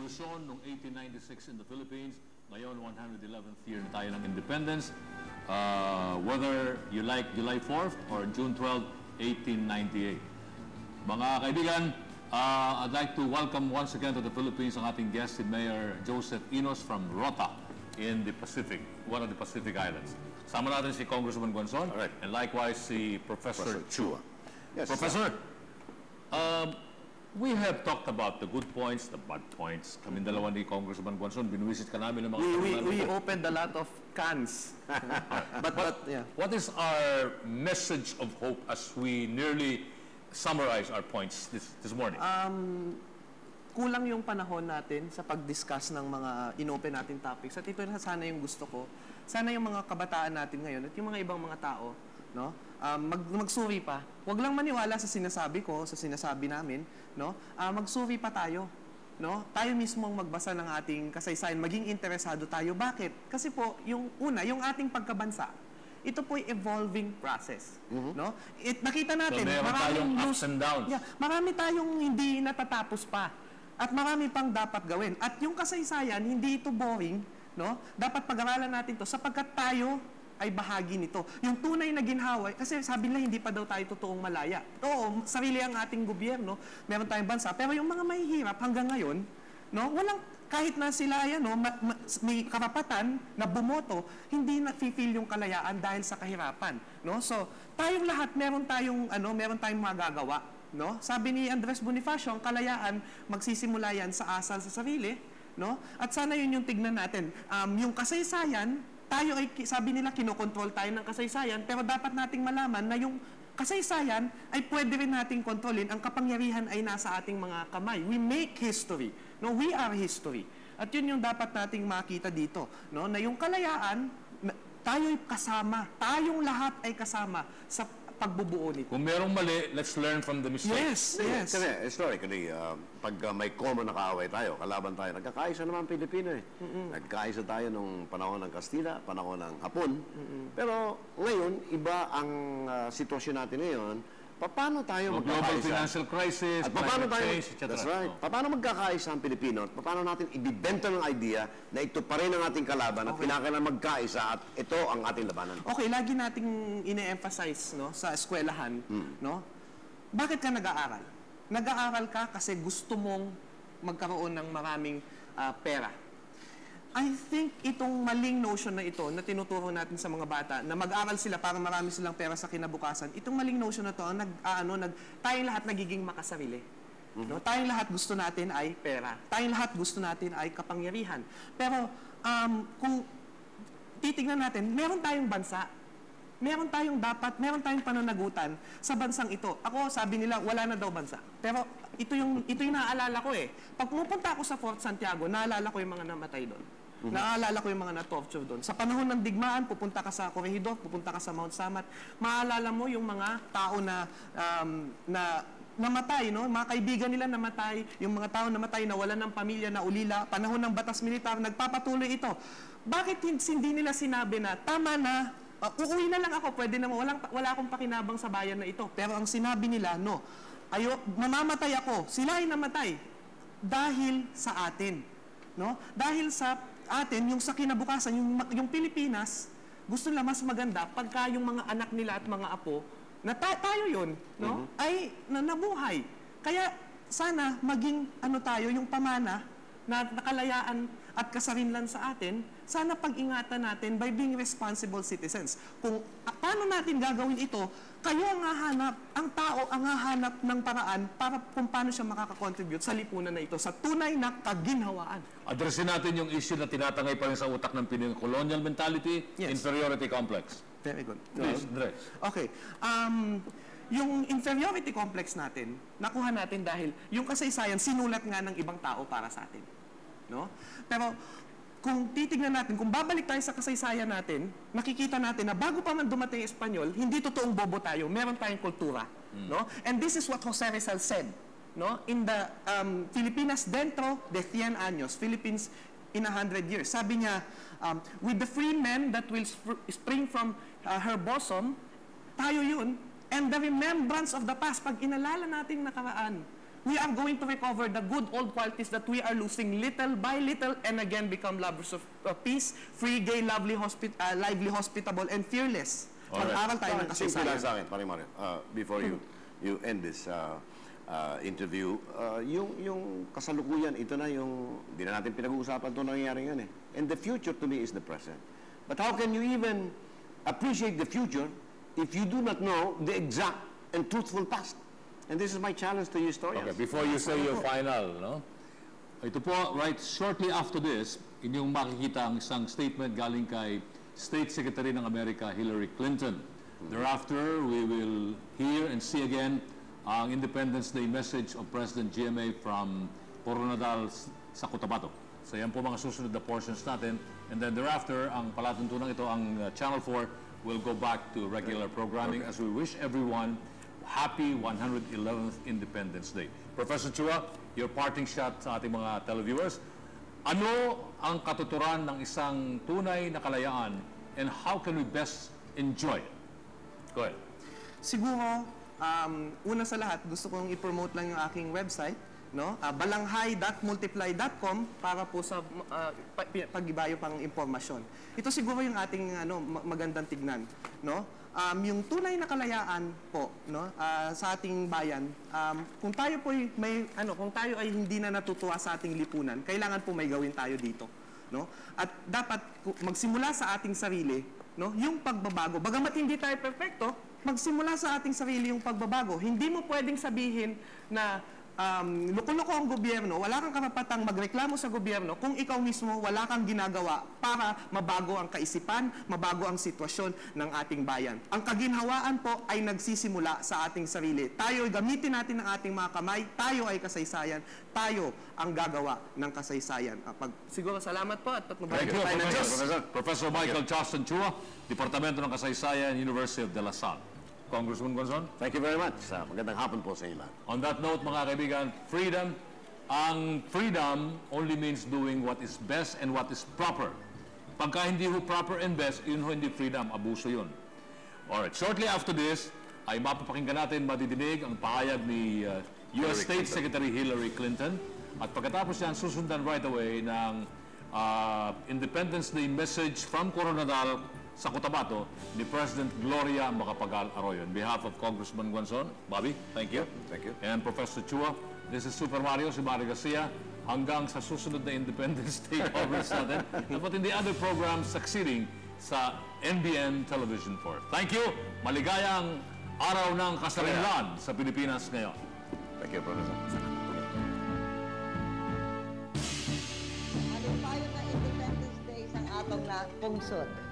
revolusyon noong 1896 in the Philippines. Ngayon, 111th year na tayo ng independence. Uh, whether you like July 4th or June 12, 1898. Mga kaibigan, uh, I'd like to welcome once again to the Philippines ang ating guest, si Mayor Joseph Inos from Rota in the Pacific, one of the Pacific Islands. Sama natin si Congressman Gonzon Alright. and likewise si Professor, Professor Chua. Yes, Professor, um, we have talked about the good points, the bad points. Kami dalawa ni Congressman Gonzon, binuwisit ka namin ng mga We, we, we opened a lot of cans. but, but, yeah. What is our message of hope as we nearly summarize our points this, this morning? Kulang yung panahon natin sa pag-discuss ng mga inopen natin topics. At ito na sana yung gusto ko. Sana yung mga kabataan natin ngayon at yung mga ibang mga tao, no? Um, mag, magsuri pa. Huwag lang maniwala sa sinasabi ko, sa sinasabi namin, no? Ah, magsuri pa tayo. No? Tayo mismo ang magbasa ng ating kasaysayan, maging interesado tayo. Bakit? Kasi po, yung una, yung ating pagkabansa, ito po evolving process. No? It, nakita natin, meron maraming tayong ups and downs. Yeah, marami tayong hindi natatapos pa. At marami pang dapat gawin. At yung kasaysayan, hindi ito boring, no? Dapat pag-aralan natin to sapagkat tayo ay bahagi nito. Yung tunay na ginhawa, kasi sabi nila hindi pa daw tayo totoong malaya. Oo, sarili ang ating gobyerno, meron tayong bansa, pero yung mga mahihirap hanggang ngayon, no, walang kahit na sila yan, no, ma- ma- may karapatan na bumoto, hindi na feel yung kalayaan dahil sa kahirapan, no? So, tayong lahat meron tayong ano, meron tayong magagawa, no? Sabi ni Andres Bonifacio, ang kalayaan magsisimula yan sa asal sa sarili, no? At sana yun yung tignan natin. Um, yung kasaysayan, tayo ay sabi nila kinokontrol tayo ng kasaysayan, pero dapat nating malaman na yung kasaysayan ay pwede rin nating kontrolin. Ang kapangyarihan ay nasa ating mga kamay. We make history. No, we are history. At yun yung dapat nating makita dito, no? Na yung kalayaan, tayo'y kasama. Tayong lahat ay kasama sa pagbubuo nito. Kung merong mali, let's learn from the mistakes. Yes, yes. Kasi historically, uh, pag uh, may common na kaaway tayo, kalaban tayo, nagkakaisa naman ang Pilipino eh. Nagkaisa tayo nung panahon ng Kastila, panahon ng Hapon. Pero ngayon, iba ang uh, sitwasyon natin ngayon. Paano tayo Mga global magkakaisa? financial crisis, At paano tayo, change, etc. that's right. Paano magkakaisa ang Pilipino? At paano natin ibibenta ng idea na ito pa rin ang ating kalaban at kinakailangan magkaisa at ito ang ating labanan? Okay, lagi nating ine-emphasize no sa eskwelahan, no? Bakit ka nag-aaral? Nag-aaral ka kasi gusto mong magkaroon ng maraming ah, pera. I think itong maling notion na ito na tinuturo natin sa mga bata na mag-aral sila para marami silang pera sa kinabukasan. Itong maling notion na to ang nag ah, ano nag tayong lahat nagiging makasarili. No, tayong lahat gusto natin ay pera. Tayong lahat gusto natin ay kapangyarihan. Pero um, kung titignan natin, meron tayong bansa. Meron tayong dapat, meron tayong pananagutan sa bansang ito. Ako, sabi nila, wala na daw bansa. Pero ito yung, ito yung naaalala ko eh. Pag pumupunta ako sa Fort Santiago, naalala ko yung mga namatay doon. Naaalala ko yung mga na-torture doon. Sa panahon ng digmaan, pupunta ka sa Corregidor, pupunta ka sa Mount Samat, maalala mo yung mga tao na, um, na namatay, no? Mga kaibigan nila namatay, yung mga tao namatay na wala ng pamilya na ulila, panahon ng batas militar, nagpapatuloy ito. Bakit hin- hindi nila sinabi na tama na, uh, uuwi na lang ako, pwede na walang, wala akong pakinabang sa bayan na ito. Pero ang sinabi nila, no, ayo, mamamatay ako, sila ay namatay dahil sa atin. No? Dahil sa atin, yung sa kinabukasan, yung, yung Pilipinas, gusto nila mas maganda pagka yung mga anak nila at mga apo, na ta- tayo yun, no? ay na nabuhay. Kaya sana maging ano tayo, yung pamana na nakalayaan at kasarinlan sa atin, sana pag-ingatan natin by being responsible citizens. Kung ah, paano natin gagawin ito, kayo ang hahanap, ang tao ang hahanap ng paraan para kung paano siya makakakontribute sa lipunan na ito, sa tunay na kaginhawaan. Addressin natin yung issue na tinatangay pa rin sa utak ng Pinoy, colonial mentality, Yes. inferiority complex. Very good. Please, Andres. Okay. Um, yung inferiority complex natin, nakuha natin dahil yung kasaysayan sinulat nga ng ibang tao para sa atin. No? Pero kung titignan natin, kung babalik tayo sa kasaysayan natin, nakikita natin na bago pa man dumating Espanyol, hindi totoong bobo tayo, meron tayong kultura. No? And this is what Jose Rizal said. No? In the um, Filipinas dentro de 100 años, Philippines in a hundred years. Sabi niya, um, with the free men that will spr- spring from uh, her bosom, tayo yun. And the remembrance of the past, pag inalala natin nakaraan, we are going to recover the good old qualities that we are losing little by little and again become lovers of uh, peace, free, gay, lovely, hospit- uh, lively, hospitable, and fearless. Mag-aral tayo ng Simple lang kasaysayan. sa akin, pare Mario. Uh, before you you end this uh, uh, interview, uh, yung, yung kasalukuyan, ito na yung, hindi na natin pinag-uusapan ito nangyayari ngayon eh. And the future to me is the present. But how can you even appreciate the future if you do not know the exact and truthful past? And this is my challenge to you historians. Okay, before you say your final, no? Ito po, right shortly after this, inyong makikita ang isang statement galing kay State Secretary ng Amerika, Hillary Clinton. Thereafter, we will hear and see again ang Independence Day message of President GMA from Coronadal sa Cotabato. So yan po mga susunod na portions natin. And then thereafter, ang palatuntunan ito, ang uh, Channel 4 will go back to regular programming as we wish everyone happy 111th Independence Day. Professor Chua, your parting shot sa ating mga televiewers. Ano ang katuturan ng isang tunay na kalayaan and how can we best enjoy it? Go ahead. Siguro, um, una sa lahat, gusto kong i-promote lang yung aking website, no? Uh, balanghay.multiply.com para po sa uh, pag-ibayo pang impormasyon. Ito siguro yung ating ano ma- magandang tignan, no? Um, yung tunay na kalayaan po, no, ah, sa ating bayan, um, kung tayo po ay may ano, kung tayo ay hindi na natutuwa sa ating lipunan, kailangan po may gawin tayo dito, no? At dapat magsimula sa ating sarili, no? Yung pagbabago. Bagamat hindi tayo perfecto, magsimula sa ating sarili yung pagbabago. Hindi mo pwedeng sabihin na um, loko-loko ang gobyerno, wala kang karapatang magreklamo sa gobyerno kung ikaw mismo wala kang ginagawa para mabago ang kaisipan, mabago ang sitwasyon ng ating bayan. Ang kaginhawaan po ay nagsisimula sa ating sarili. Tayo ay gamitin natin ang ating mga kamay, tayo ay kasaysayan, tayo ang gagawa ng kasaysayan. Ah, pag, siguro salamat po at patnubayan tayo ng Diyos. Professor. Professor Michael Charleston Chua, Departamento ng Kasaysayan, University of De La Salle. Congressman Gonzon? Thank you very much. Uh, magandang hapon po sa inyo lahat. On that note, mga kaibigan, freedom, ang freedom only means doing what is best and what is proper. Pagka hindi ho proper and best, yun ho hindi freedom, abuso yun. Alright, shortly after this, ay mapapakinggan natin, madidinig ang pahayag ni uh, U.S. State Secretary Hillary Clinton. At pagkatapos yan, susundan right away ng uh, Independence Day message from Coronadal sa Cotabato ni President Gloria Macapagal Arroyo. On behalf of Congressman Guanzon, Bobby, thank you. Thank you. And Professor Chua, this is Super Mario, si Mario Garcia, hanggang sa susunod na Independence Day coverage natin. But in the other programs succeeding sa NBN Television 4. Thank you! Maligayang araw ng kasarinlan sa Pilipinas ngayon. Thank you, Professor. Sa atong na pungsod.